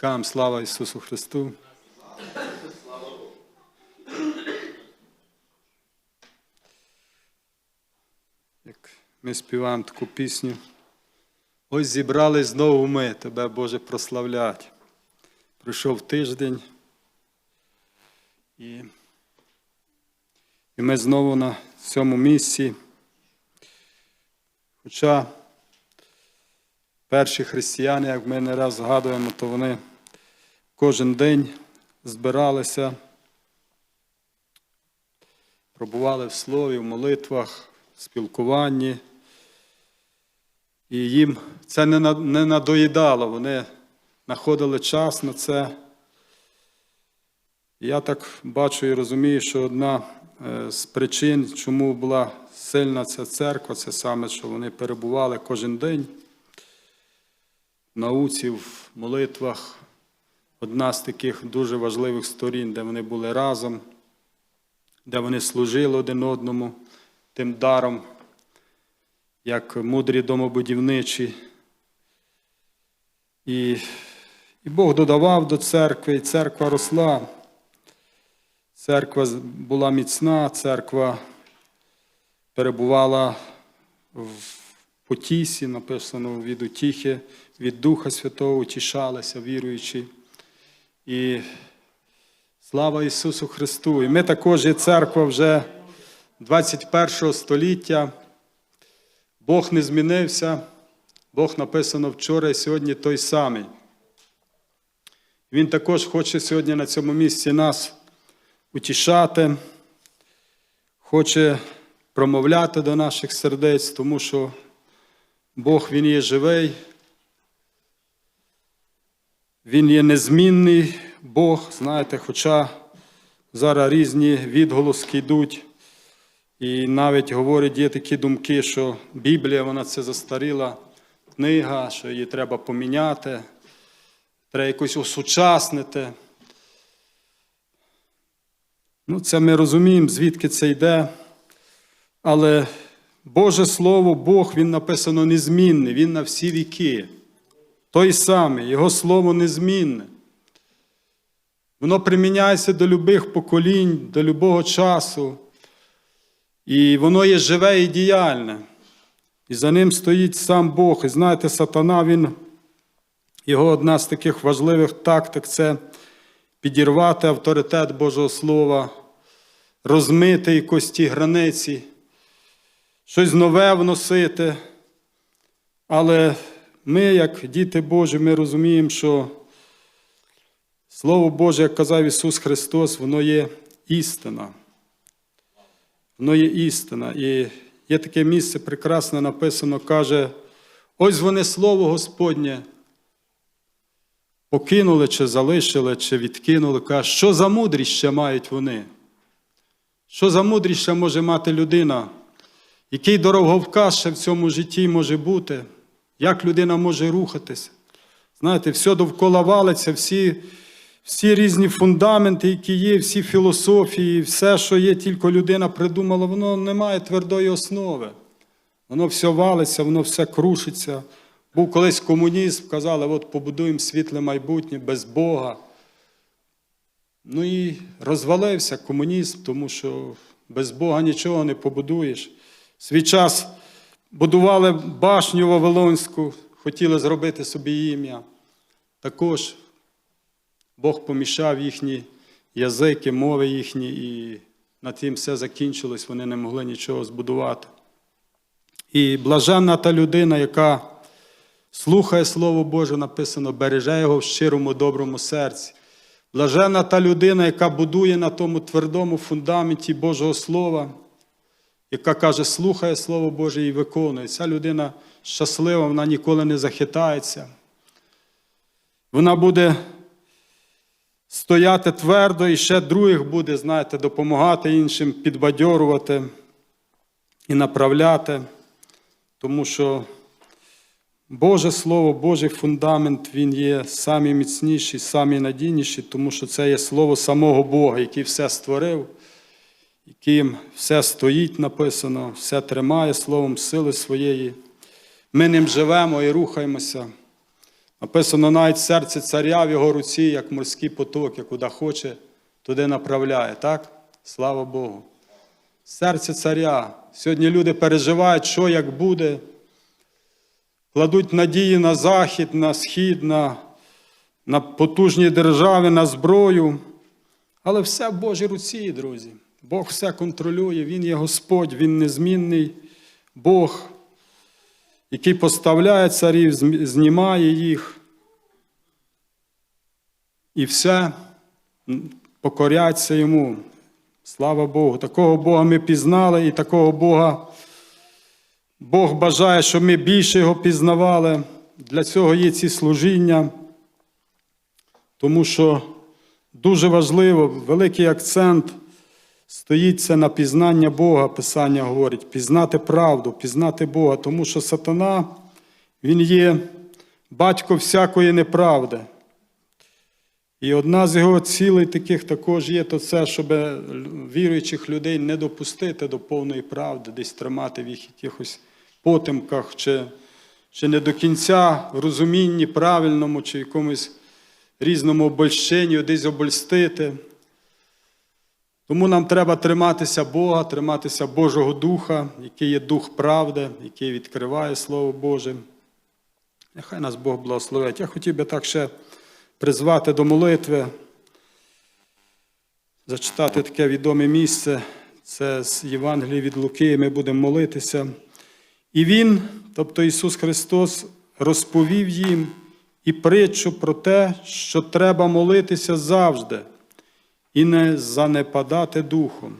Скажемо слава Ісусу Христу. Як ми співаємо таку пісню. Ось зібрались знову ми, Тебе, Боже, прославлять. Пройшов тиждень. І, і ми знову на цьому місці. Хоча перші християни, як ми не раз згадуємо, то вони кожен день збиралися, пробували в слові, в молитвах, в спілкуванні. І їм це не надоїдало, вони знаходили час на це. Я так бачу і розумію, що одна е, з причин, чому була сильна ця церква, це саме, що вони перебували кожен день в науці, в молитвах. Одна з таких дуже важливих сторін, де вони були разом, де вони служили один одному тим даром, як мудрі домобудівничі. І, і Бог додавав до церкви, і церква росла. Церква була міцна, церква перебувала в потісі, написано від утіхи, від Духа Святого утішалися, віруючи. І слава Ісусу Христу! І ми також є церква вже 21 століття. Бог не змінився, Бог написано вчора і сьогодні той самий. Він також хоче сьогодні на цьому місці нас утішати, хоче промовляти до наших сердець, тому що Бог Він є живий, Він є незмінний Бог, знаєте, хоча зараз різні відголоски йдуть. І навіть говорять, є такі думки, що Біблія вона це застаріла книга, що її треба поміняти, треба якось осучаснити. Ну, це ми розуміємо, звідки це йде. Але Боже Слово, Бог, Він написано незмінний, Він на всі віки. Той самий, Його Слово незмінне. Воно приміняється до любих поколінь, до любого часу. І воно є живе і діяльне. І за ним стоїть сам Бог. І знаєте, сатана, він, його одна з таких важливих тактик це підірвати авторитет Божого Слова, розмити якось ті границі, щось нове вносити. Але ми, як діти Божі, ми розуміємо, що Слово Боже, як казав Ісус Христос, воно є істина. Воно є істина. І є таке місце прекрасне написано, каже, ось вони Слово Господнє покинули, чи залишили, чи відкинули. Каже, що за мудрість ще мають вони? Що за мудрість ще може мати людина? Який дороговказ ще в цьому житті може бути? Як людина може рухатися? Знаєте, все довкола валиться, всі, всі різні фундаменти, які є, всі філософії, все, що є, тільки людина придумала, воно не має твердої основи. Воно все валиться, воно все крушиться. Був колись комунізм, казали, от побудуємо світле майбутнє без Бога. Ну і розвалився комунізм, тому що без Бога нічого не побудуєш. Свій час будували башню Вавилонську, хотіли зробити собі ім'я. Також Бог помішав їхні язики, мови їхні, і на тим все закінчилось, вони не могли нічого збудувати. І блаженна та людина, яка слухає Слово Боже, написано, береже його в щирому доброму серці. Блаженна та людина, яка будує на тому твердому фундаменті Божого Слова, яка каже, слухає Слово Боже і виконує. Ця людина щаслива, вона ніколи не захитається. Вона буде стояти твердо і ще других буде, знаєте, допомагати іншим, підбадьорувати і направляти, тому що Боже Слово, Божий фундамент, він є самий міцніший, самий тому що це є слово самого Бога, який все створив, яким все стоїть написано, все тримає словом сили своєї. Ми ним живемо і рухаємося. Написано, навіть серце царя в його руці, як морські потоки, куди хоче, туди направляє. Так? Слава Богу. Серце царя. Сьогодні люди переживають, що як буде, кладуть надії на захід, на схід, на, на потужні держави, на зброю. Але все в Божій руці, друзі. Бог все контролює, Він є Господь, Він незмінний Бог, який поставляє царів, знімає їх. І все покоряться йому. Слава Богу. Такого Бога ми пізнали, і такого Бога Бог бажає, щоб ми більше його пізнавали. Для цього є ці служіння, тому що дуже важливо, великий акцент стоїть це на пізнання Бога, Писання говорить, пізнати правду, пізнати Бога, тому що сатана, він є батько всякої неправди. І одна з його цілей таких також є, то це, щоб віруючих людей не допустити до повної правди, десь тримати в їх якихось потемках, чи, чи не до кінця в розумінні правильному, чи якомусь різному обольщенню, десь обольстити. Тому нам треба триматися Бога, триматися Божого Духа, який є Дух правди, який відкриває Слово Боже. Нехай нас Бог благословить. Я хотів би так ще призвати до молитви, зачитати таке відоме місце. Це з Євангелії від Луки, ми будемо молитися. І Він, тобто Ісус Христос, розповів їм і притчу про те, що треба молитися завжди і не занепадати духом.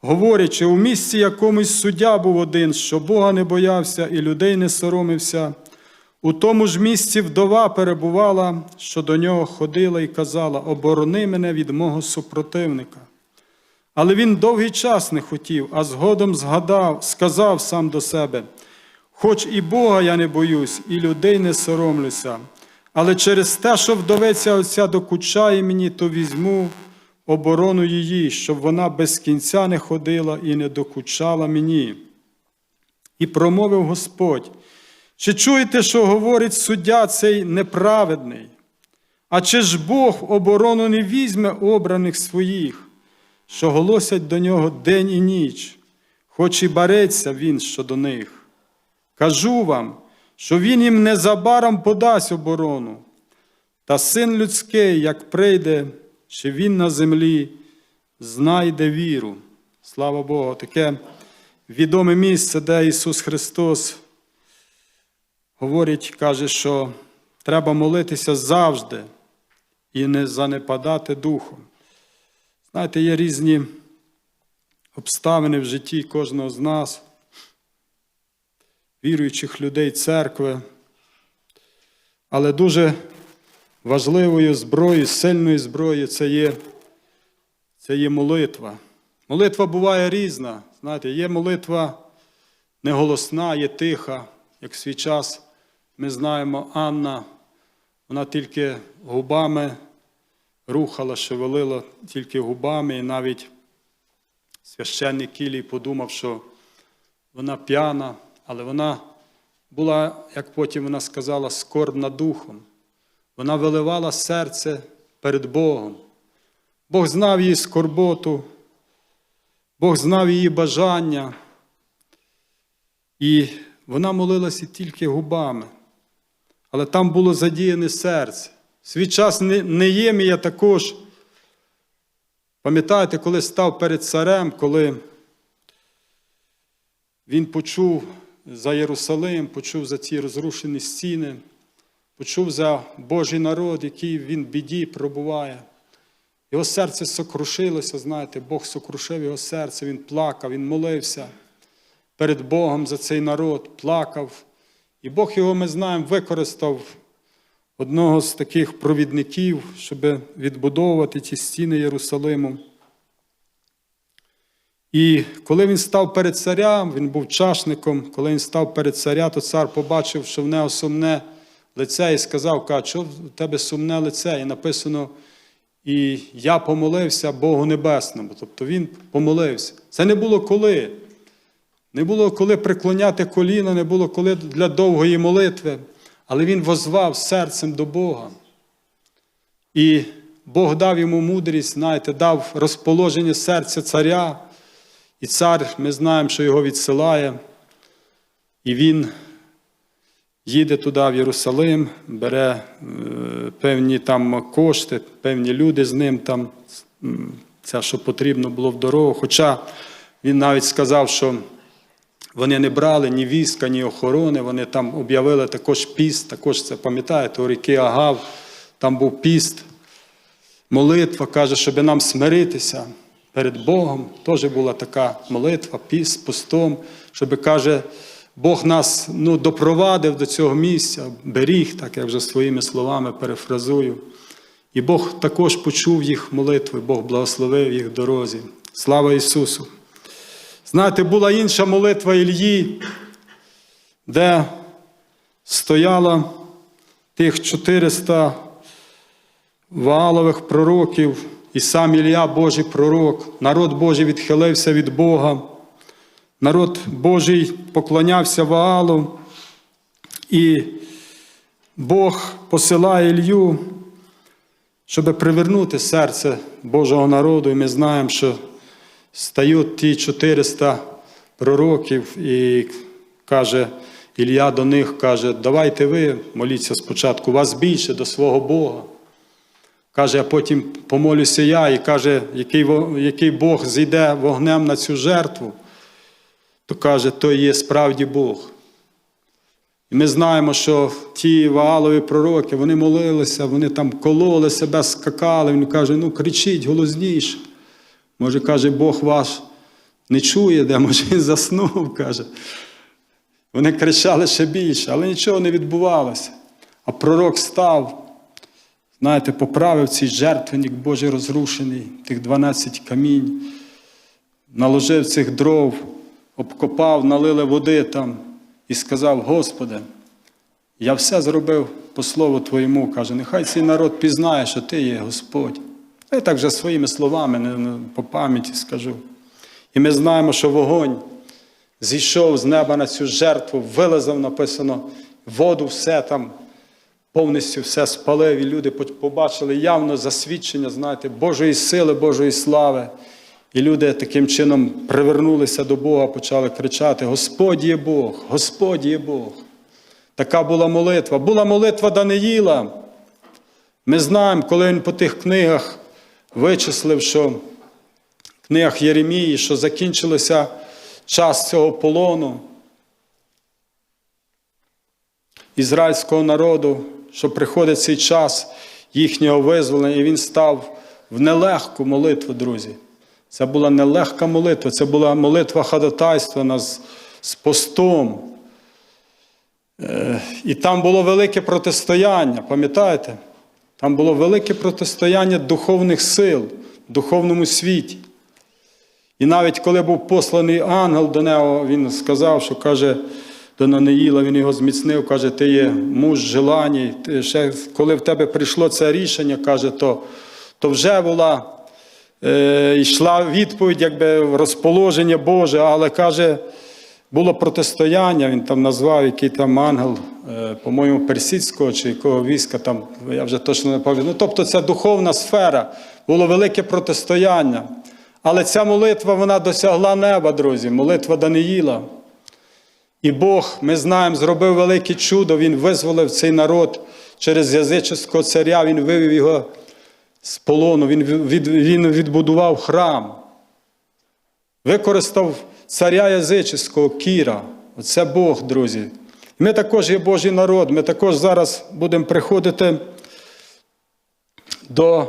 Говорячи, у місці якомусь суддя був один, що Бога не боявся і людей не соромився. У тому ж місці вдова перебувала, що до нього ходила і казала: Оборони мене від мого супротивника. Але він довгий час не хотів, а згодом згадав, сказав сам до себе: Хоч і Бога я не боюсь, і людей не соромлюся, але через те, що вдовиця оця докучає мені, то візьму оборону її, щоб вона без кінця не ходила і не докучала мені. І промовив Господь. Чи чуєте, що говорить суддя цей неправедний? А чи ж Бог оборону не візьме обраних своїх, що голосять до нього день і ніч, хоч і бареться він щодо них? Кажу вам, що він їм незабаром подасть оборону, та син людський, як прийде, чи він на землі знайде віру. Слава Богу, таке відоме місце, де Ісус Христос говорить, каже, що треба молитися завжди і не занепадати духом. Знаєте, є різні обставини в житті кожного з нас, віруючих людей, церкви, але дуже важливою зброєю, сильною зброєю це є, це є молитва. Молитва буває різна. Знаєте, є молитва неголосна, є тиха, як в свій час ми знаємо, Анна, вона тільки губами рухала, шевелила тільки губами, і навіть священник Кілій подумав, що вона п'яна, але вона була, як потім вона сказала, скорбна духом. Вона виливала серце перед Богом. Бог знав її скорботу, Бог знав її бажання. І вона молилася тільки губами, але там було задіяне серце. Свій час Неємія також, пам'ятаєте, коли став перед царем, коли він почув за Єрусалим, почув за ці розрушені стіни, почув за Божий народ, який він в біді пробуває. Його серце сокрушилося, знаєте, Бог сокрушив його серце, він плакав, він молився перед Богом за цей народ, плакав. І Бог його, ми знаємо, використав одного з таких провідників, щоб відбудовувати ті стіни Єрусалиму. І коли він став перед царям, він був чашником, коли він став перед царя, то цар побачив, що в нього сумне лице, і сказав, каже, що в тебе сумне лице? І написано, і я помолився Богу Небесному. Тобто він помолився. Це не було коли. Не було коли приклоняти коліна, не було коли для довгої молитви. але він возвав серцем до Бога. І Бог дав йому мудрість, знаєте, дав розположення серця царя. І цар, ми знаємо, що його відсилає. І він їде туди, в Єрусалим, бере е, певні там кошти, певні люди з ним там, це, що потрібно було в дорогу. Хоча він навіть сказав, що вони не брали ні війська, ні охорони, вони там об'явили також піст, також це пам'ятаєте, у ріки Агав, там був піст, молитва, каже, щоб нам смиритися перед Богом. Теж була така молитва, піст, постом, щоб каже, Бог нас ну, допровадив до цього місця, беріг, так я вже своїми словами перефразую. І Бог також почув їх молитви, Бог благословив їх дорозі. Слава Ісусу! Знаєте, була інша молитва Ільї, де стояло тих 400 Ваалових пророків, і сам Ілля Божий пророк. Народ Божий відхилився від Бога. Народ Божий поклонявся Ваалу, і Бог посилає Ілью, щоб привернути серце Божого народу. І ми знаємо, що стають ті 400 пророків, і каже Ілля до них, каже, давайте ви моліться спочатку, вас більше до свого Бога. Каже, а потім помолюся я, і каже, який, який Бог зійде вогнем на цю жертву, то каже, то є справді Бог. І ми знаємо, що ті Ваалові пророки, вони молилися, вони там кололи себе, скакали. Він каже, ну кричіть голосніше. Може, каже, Бог ваш не чує, де, може, він заснув, каже. Вони кричали ще більше, але нічого не відбувалося. А пророк став, знаєте, поправив цей жертвенник Божий розрушений, тих 12 камінь, наложив цих дров, обкопав, налили води там і сказав: Господи, я все зробив по слову Твоєму. Каже, нехай цей народ пізнає, що Ти є Господь. Я так вже своїми словами, по пам'яті скажу. І ми знаємо, що вогонь зійшов з неба на цю жертву, вилазив, написано, воду, все там, повністю все спалив, і люди побачили явно засвідчення, знаєте, Божої сили, Божої слави. І люди таким чином привернулися до Бога, почали кричати: Господь є Бог, Господь є Бог. Така була молитва. Була молитва Даниїла. Ми знаємо, коли він по тих книгах вичислив, що в книгах Єремії, що закінчилося час цього полону ізраїльського народу, що приходить цей час їхнього визволення, і він став в нелегку молитву, друзі. Це була нелегка молитва, це була молитва ходатайства нас з постом. Е, І там було велике протистояння, пам'ятаєте? Там було велике протистояння духовних сил в духовному світі. І навіть коли був посланий ангел до нього, він сказав, що каже до Нанаїла, він його зміцнив, каже, ти є муж желані. Ти ще коли в тебе прийшло це рішення, каже, то, то вже була, йшла відповідь, якби розположення Боже, але каже, було протистояння, він там назвав, який там ангел, е, по-моєму, персидського чи якого війська, там, я вже точно не пам'ятаю. Ну, тобто це духовна сфера, було велике протистояння. Але ця молитва вона досягла неба, друзі, молитва Даниїла. І Бог, ми знаємо, зробив велике чудо, Він визволив цей народ через язичського царя, Він вивів його з полону, Він, від, він відбудував храм, використав царя язичського Кіра. Оце Бог, друзі. Ми також є Божий народ, ми також зараз будемо приходити до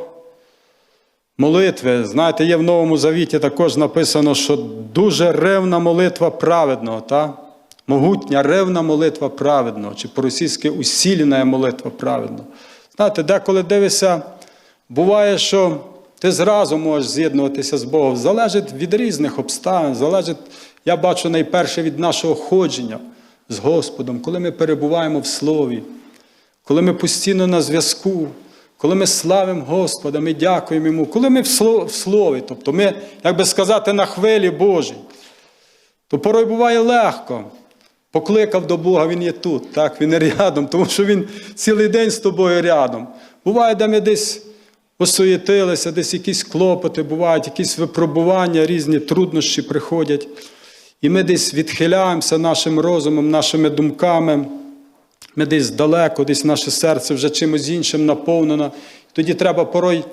молитви. Знаєте, є в Новому Завіті також написано, що дуже ревна молитва праведного, та? могутня ревна молитва праведного, чи по-російськи усілена молитва праведного. Знаєте, деколи дивишся, буває, що ти зразу можеш з'єднуватися з Богом. Залежить від різних обставин, залежить, я бачу найперше від нашого ходження з Господом, коли ми перебуваємо в Слові, коли ми постійно на зв'язку, коли ми славимо Господа, ми дякуємо Йому, коли ми в Слові, тобто ми, як би сказати, на хвилі Божій, то порой буває легко. покликав до Бога, Він є тут, так, Він рядом, тому що Він цілий день з тобою рядом. Буває, де ми десь осуєтилися, десь якісь клопоти, бувають, якісь випробування, різні труднощі приходять. І ми десь відхиляємося нашим розумом, нашими думками. Ми десь далеко, десь наше серце вже чимось іншим наповнено. Тоді треба порой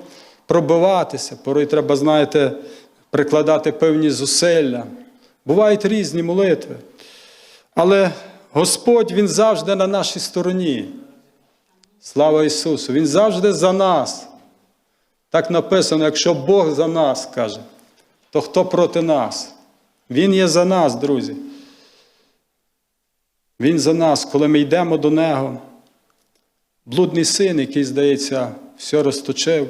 пробиватися, порой треба, знаєте, прикладати певні зусилля. Бувають різні молитви. Але Господь Він завжди на нашій стороні. Слава Ісусу! Він завжди за нас. Так написано, якщо Бог за нас каже, то хто проти нас? Він є за нас, друзі. Він за нас, коли ми йдемо до Нього. Блудний син, який, здається, все розточив,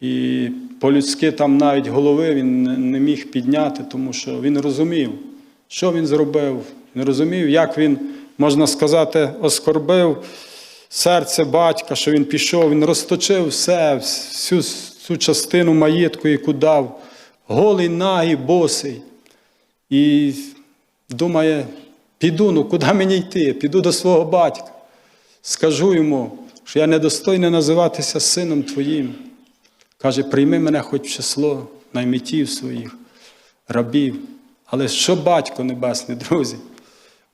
і по-людськи там навіть голови він не- міг підняти, тому що він розумів, що він зробив. Він розумів, як він, можна сказати, оскорбив серце батька, що він пішов, він розточив все, всю цю частину маєтку, яку дав, голий, нагий, босий. І думає, піду, ну куди мені йти? Піду до свого батька. Скажу йому, що я недостойний називатися сином твоїм. Каже, прийми мене хоч в число наймитів своїх, рабів. Але що батько небесний, друзі?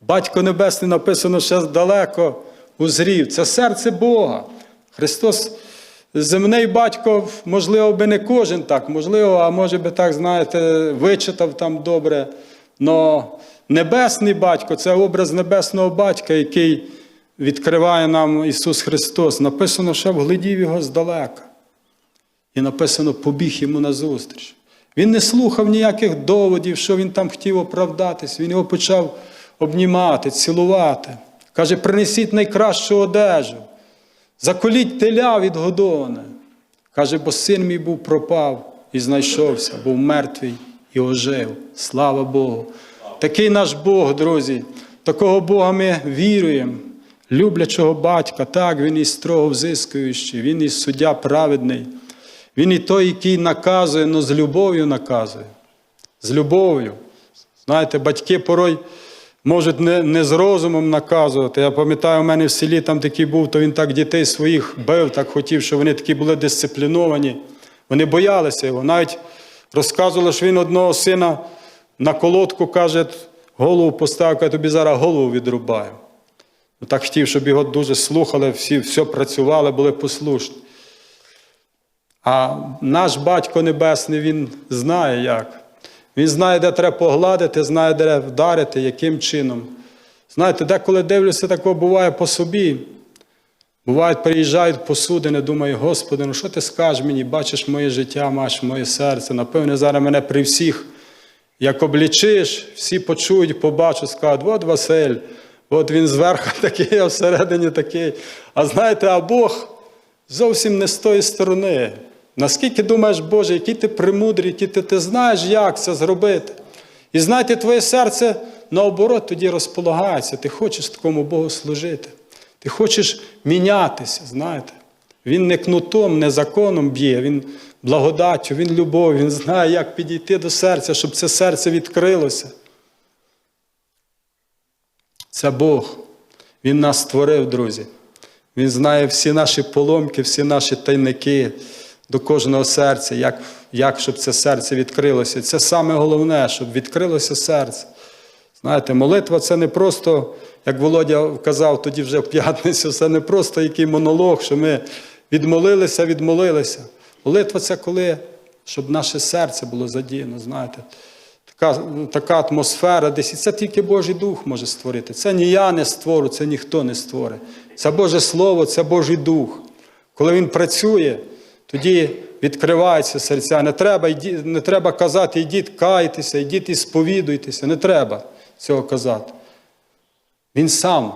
Батько Небесний написано ще далеко узрів. Це серце Бога. Христос, земний батько, можливо, би не кожен так, можливо, а може би так, знаєте, вичитав там добре. Но небесний батько це образ небесного батька, який відкриває нам Ісус Христос. Написано, що вглядів його здалека. І написано, побіг йому назустріч. Він не слухав ніяких доводів, що він там хотів оправдатись. Він його почав обнімати, цілувати. Каже, принесіть найкращу одежу, заколіть теля від годони. Каже, бо син мій був пропав і знайшовся, був мертвий і ожив. Слава Богу. Такий наш Бог, друзі. Такого Бога ми віруємо. Люблячого батька, так, він і строго взискуючий, він і суддя праведний. Він і той, який наказує, але з любов'ю наказує. З любов'ю. Знаєте, батьки порой можуть не, не з розумом наказувати. Я пам'ятаю, у мене в селі там такий був, то він так дітей своїх бив, так хотів, щоб вони такі були дисципліновані. Вони боялися його. Навіть розказували, що він одного сина на колодку каже, голову поставив, я тобі зараз голову відрубаю. Ну, Так хотів, щоб його дуже слухали, всі все працювали, були послушні. А наш батько Небесний, він знає як. Він знає, де треба погладити, знає, де вдарити, яким чином. Знаєте, деколи дивлюся, такого буває по собі. Бувають, приїжджають посудини, думаю, Господи, ну що ти скажеш мені? Бачиш моє життя, маєш моє серце. Напевне, зараз мене при всіх, як облічиш, всі почують, побачать, скажуть, от Василь, от він зверху такий, а всередині такий. А знаєте, а Бог зовсім не з тої сторони. Наскільки думаєш, Боже, який ти премудрий, який ти, ти знаєш, як це зробити. І знаєте, твоє серце наоборот тоді розполагається. Ти хочеш такому Богу служити. Ти хочеш мінятися, знаєте. Він не кнутом, не законом б'є, він благодаттю, він любов, він знає, як підійти до серця, щоб це серце відкрилося. Це Бог. Він нас створив, друзі. Він знає всі наші поломки, всі наші тайники до кожного серця, як, як щоб це серце відкрилося. Це саме головне, щоб відкрилося серце. Знаєте, молитва це не просто, як Володя казав тоді вже в п'ятницю, це не просто який монолог, що ми відмолилися, відмолилися. Молитва це коли, щоб наше серце було задіяно, знаєте. Така, така атмосфера десь. І це тільки Божий Дух може створити. Це ні я не створю, це ніхто не створить. Це Боже Слово, це Божий Дух. Коли Він працює, тоді відкриваються серця. Не треба, не треба казати, йдіть кайтеся, йдіть і сповідуйтеся. Не треба цього казати. Він сам,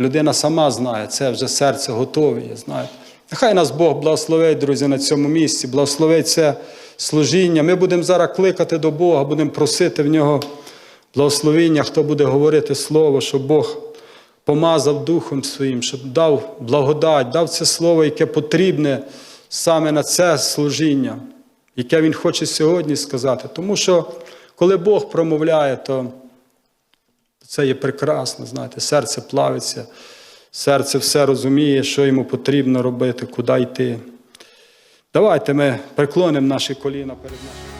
людина сама знає, це вже серце готове, знаєте. Нехай нас Бог благословить, друзі, на цьому місці, благословить це служіння. Ми будемо зараз кликати до Бога, будемо просити в нього благословіння, хто буде говорити Слово, щоб Бог помазав Духом Своїм, щоб дав благодать, дав це слово, яке потрібне саме на це служіння, яке Він хоче сьогодні сказати. Тому що коли Бог промовляє, то Це є прекрасно, знаєте, серце плавиться, серце все розуміє, що йому потрібно робити, куди йти. Давайте ми преклонимо наші коліна перед нашим.